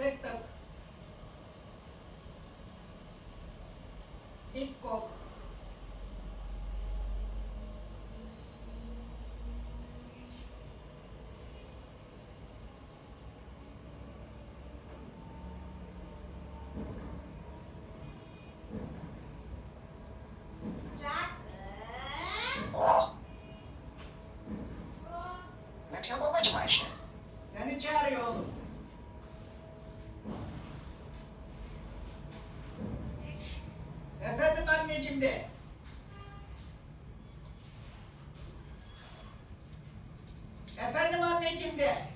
Tek tak. İlk. Oh. Ne diyor babacım Ayşe? Seni çağırıyor oğlum. De. Efendim anneciğim de.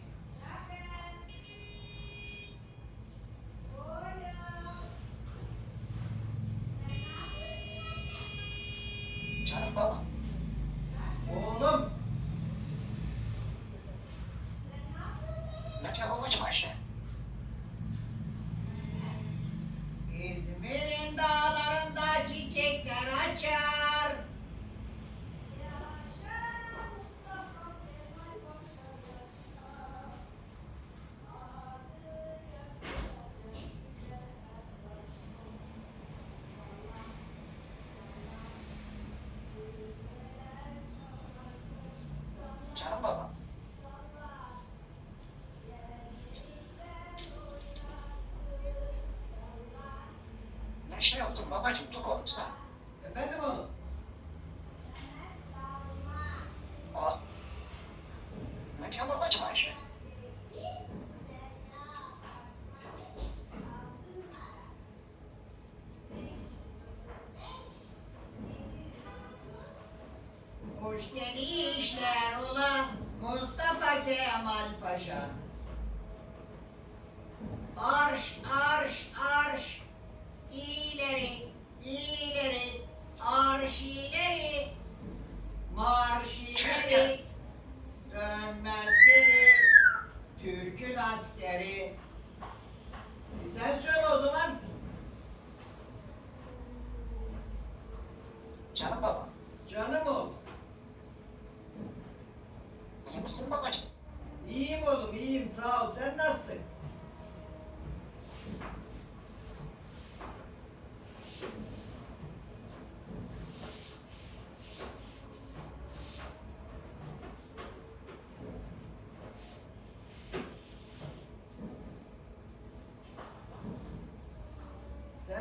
Canım baba. Oğlum. Ne diyor babacım Ayşe? Ne şey yaptın babacım? Tuk olmuşsa. Efendim oğlum. Oh. Ne diyor babacım Ayşe? Gelişler ula Mustafa Kemal Paşa. Arş, arş, arş. İleri, ileri, arş ileri. Marş ileri. Dönmez geri. Türk'ün askeri. E Sen söyle o zaman. Canım baba. Canım oğlum. İyi misin babacım? İyiyim oğlum, iyiyim. Sağ ol. Sen nasılsın?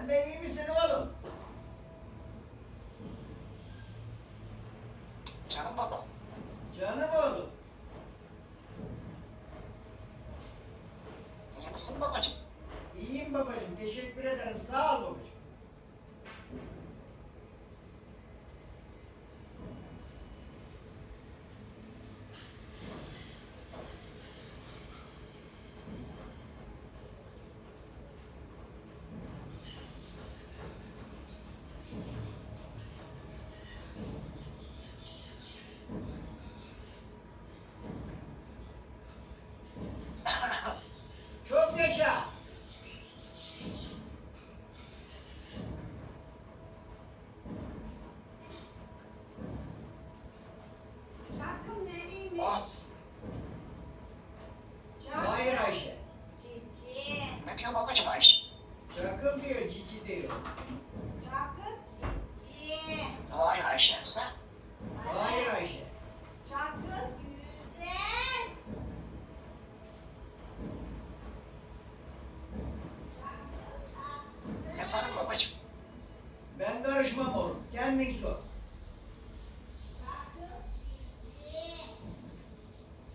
Sen de iyi misin oğlum? Canım baba. Canım oğlum. İyi misin babacım? İyiyim babacığım. Teşekkür ederim. Sağ ol babacığım.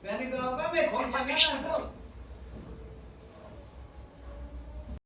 Mẹ đi cơ, bác mẹ khốn chẳng nghe